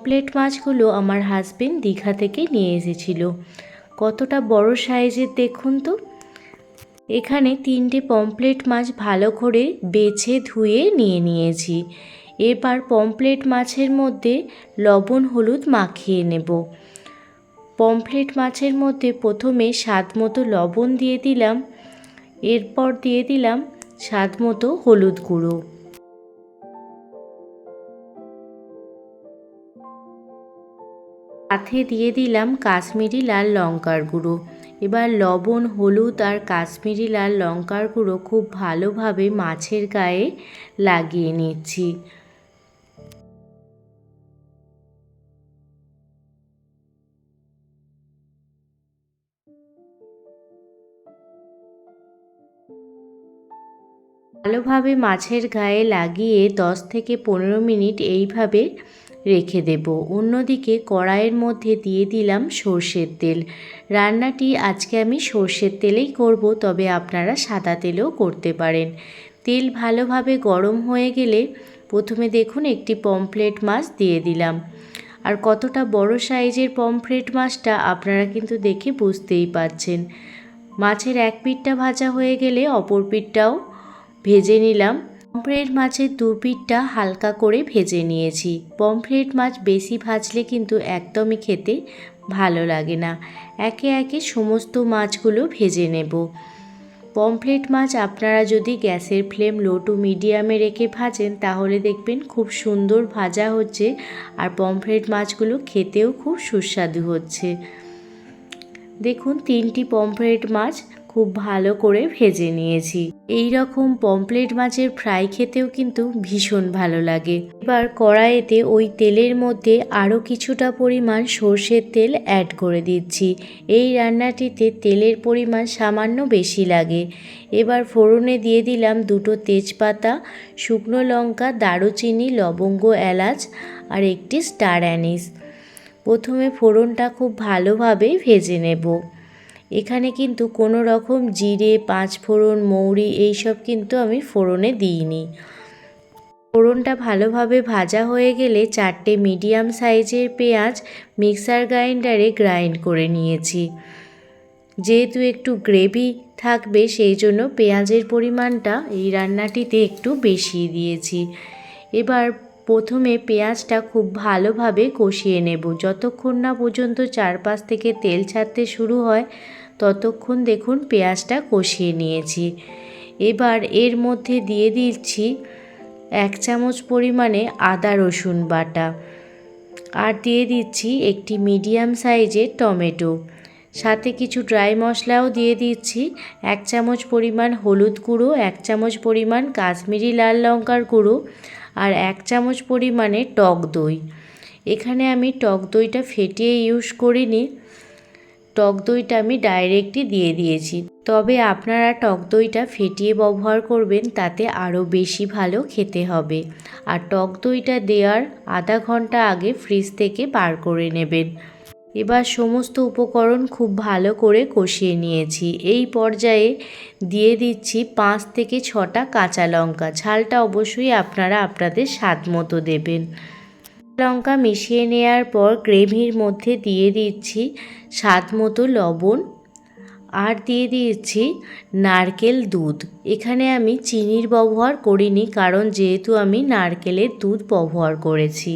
Pomfret মাছগুলো আমার husband Digha থেকে নিয়ে এসেছিল। কতটা বড় সাইজের দেখুন তো। এখানে তিনটে পমপ্লেট মাছ ভালো করে বেছে ধুয়ে নিয়ে নিয়েছি। এবার পমপ্লেট মাছের মধ্যে লবণ, হলুদ মাখিয়ে নেব। পমফ্লেট মাছের মধ্যে প্রথমে স্বাদ মতো লবণ দিয়ে দিলাম। এরপর দিয়ে দিলাম স্বাদ মতো হলুদ গুঁড়ো। সাথে দিয়ে দিলাম কাশ্মীরি লাল লঙ্কার গুঁড়ো। এবার লবণ, হলুদ আর কাশ্মীরি লাল লঙ্কার গুঁড়ো খুব ভালোভাবে মাছের গায়ে লাগিয়ে নিচ্ছি। ভালোভাবে মাছের গায়ে লাগিয়ে দশ থেকে পনেরো মিনিট এইভাবে রেখে দেব। অন্যদিকে কড়াইয়ের মধ্যে দিয়ে দিলাম সর্ষের তেল। রান্নাটি আজকে আমি সর্ষের তেলেই করব, তবে আপনারা সাদা তেলেও করতে পারেন। তেল ভালোভাবে গরম হয়ে গেলে প্রথমে দেখুন একটি পমফ্লেট মাছ দিয়ে দিলাম। আর কতটা বড় সাইজের পমফ্লেট মাছটা আপনারা কিন্তু দেখে বুঝতেই পাচ্ছেন। মাছের এক পিঠটা ভাজা হয়ে গেলে অপর পিঠটাও ভেজে নিলাম। পমফ্রেট মাছের দু পিঠটা হালকা করে ভেজে নিয়েছি। পমফ্রেট মাছ বেশি ভাজলে কিন্তু একদমই খেতে ভালো লাগে না। একে একে সমস্ত মাছগুলো ভেজে নেব। পমফ্রেট মাছ আপনারা যদি গ্যাসের ফ্লেম লো টু মিডিয়ামে রেখে ভাজেন, তাহলে দেখবেন খুব সুন্দর ভাজা হচ্ছে আর পমফ্রেট মাছগুলো খেতেও খুব সুস্বাদু হচ্ছে। দেখুন, তিনটি পমফ্রেট মাছ খুব ভালো করে ভেজে নিয়েছি। এই রকম পমপ্লেট মাছের ফ্রাই খেতেও কিন্তু ভীষণ ভালো লাগে। এবার কড়াইতে ওই তেলের মধ্যে আরও কিছুটা পরিমাণ সর্ষের তেল অ্যাড করে দিচ্ছি। এই রান্নাটিতে তেলের পরিমাণ সামান্য বেশি লাগে। এবার ফোড়নে দিয়ে দিলাম দুটো তেজপাতা, শুকনো লঙ্কা, দারুচিনি, লবঙ্গ, এলাচ আর একটি স্টার অ্যানিস প্রথমে ফোড়নটা খুব ভালোভাবে ভেজে নেব। এখানে কিন্তু কোনো রকম জিরে পাঁচ ফোড়ন মৌরি এইসব কিন্তু আমি ফোড়নে দিইনি। ফোড়নটা ভালোভাবে ভাজা হয়ে গেলে চারটে মিডিয়াম সাইজের পেঁয়াজ মিক্সার গ্রাইন্ডারে গ্রাইন্ড করে নিয়েছি। যেহেতু একটু গ্রেভি থাকবে, সেই জন্য পেঁয়াজের পরিমাণটা এই রান্নাটিতে একটু বেশি দিয়েছি। এবার প্রথমে পেঁয়াজটা খুব ভালোভাবে কষিয়ে নেব। যতক্ষণ না পর্যন্ত চারপাশ থেকে তেল ছাড়তে শুরু হয় ততক্ষণ দেখুন পেঁয়াজটা কষিয়ে নিয়েছি। এবার এর মধ্যে দিয়ে দিচ্ছি এক চামচ পরিমাণে আদা রসুন বাটা আর দিয়ে দিচ্ছি একটি মিডিয়াম সাইজের টমেটো। সাথে কিছু ড্রাই মশলাও দিয়ে দিচ্ছি এক চামচ পরিমাণ হলুদ গুঁড়ো, এক চামচ পরিমাণ কাশ্মীরি লাল লঙ্কার গুঁড়ো আর এক চামচ পরিমাণে টক দই। এখানে আমি টক দইটা ফেটিয়ে ইউজ করিনি। টক দইটা আমি ডাইরেক্টই দিয়ে দিয়েছি। তবে আপনারা টক দইটা ফেটিয়ে ব্যবহার করবেন, তাতে আরও বেশি ভালো খেতে হবে। আর টক দইটা দেওয়ার আধা ঘণ্টা আগে ফ্রিজ থেকে বার করে নেবেন। এবার সমস্ত উপকরণ খুব ভালো করে কষিয়ে নিয়েছি। এই পর্যায়ে দিয়ে দিচ্ছি পাঁচ থেকে ছটা কাঁচা লঙ্কা। ঝালটা অবশ্যই আপনারা আপনাদের স্বাদ মতো দেবেন। লঙ্কা মিশিয়ে নেওয়ার পর গ্রেভির মধ্যে দিয়ে দিচ্ছি স্বাদ মতো লবণ আর দিয়ে দিয়েছি নারকেল দুধ। এখানে আমি চিনির ব্যবহার করিনি কারণ যেহেতু আমি নারকেলের দুধ ব্যবহার করেছি।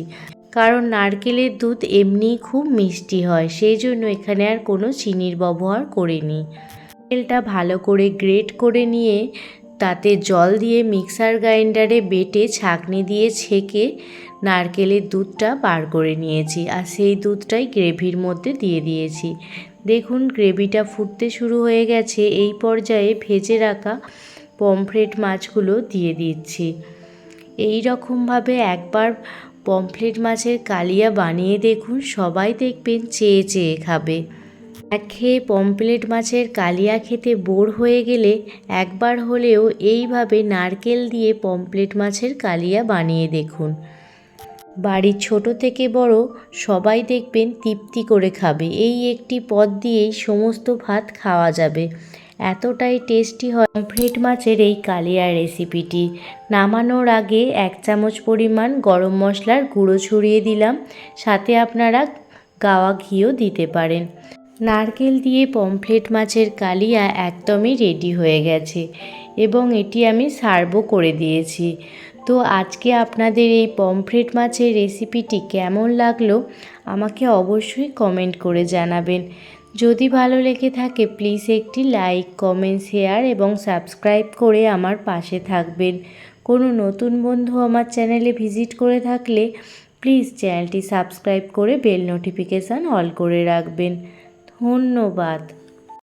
কারণ নারকেলের দুধ এমনি খুব মিষ্টি হয়, সেই জন্য এখানে আর কোনো চিনির ব্যবহার করিনি। নারকেলটা ভালো করে গ্রেট করে নিয়ে তাতে জল দিয়ে মিক্সার গ্রাইন্ডারে বেটে ছাঁকনি দিয়ে ছেঁকে নারকেলের দুধটা বার করে নিয়েছি আর সেই দুধটাই গ্রেভির মধ্যে দিয়ে দিয়েছি। দেখুন, গ্রেভিটা ফুটতে শুরু হয়ে গেছে। এই পর্যায়ে ভেজে রাখা পমফ্রেট মাছগুলো দিয়ে দিচ্ছি। এই রকমভাবে একবার পমফ্রেট মাছের কালিয়া বানিয়ে দেখুন, সবাই দেখবেন চেয়ে চেয়ে খাবে। এক খেয়ে পমফ্লেট মাছের কালিয়া খেতে বোর হয়ে গেলে একবার হলেও এইভাবে নারকেল দিয়ে পমফ্লেট মাছের কালিয়া বানিয়ে দেখুন। বাড়ির ছোট থেকে বড় সবাই দেখবেন তৃপ্তি করে খাবে। এই একটি পদ দিয়েই সমস্ত ভাত খাওয়া যাবে। এতটাই টেস্টি হয় পমফ্রেট মাছের এই কালিয়া রেসিপিটি। নামানোর আগে এক চামচ পরিমাণ গরম মশলার গুঁড়ো ছড়িয়ে দিলাম। সাথে আপনারা গাওয়া ঘিও দিতে পারেন। নারকেল দিয়ে পমফ্রেট মাছের কালিয়া একদমই রেডি হয়ে গেছে এবং এটি আমি সার্ভও করে দিয়েছি। তো আজকে আপনাদের এই পমফ্রেট মাছের রেসিপিটি কেমন লাগল আমাকে অবশ্যই কমেন্ট করে জানাবেন। যদি ভালো লেগে থাকে প্লিজ একটি লাইক কমেন্ট শেয়ার এবং সাবস্ক্রাইব করে আমার পাশে থাকবেন। কোনো নতুন বন্ধু আমার চ্যানেলে ভিজিট করে থাকলে প্লিজ চ্যানেলটি সাবস্ক্রাইব করে বেল নোটিফিকেশান অল করে রাখবেন। ধন্যবাদ।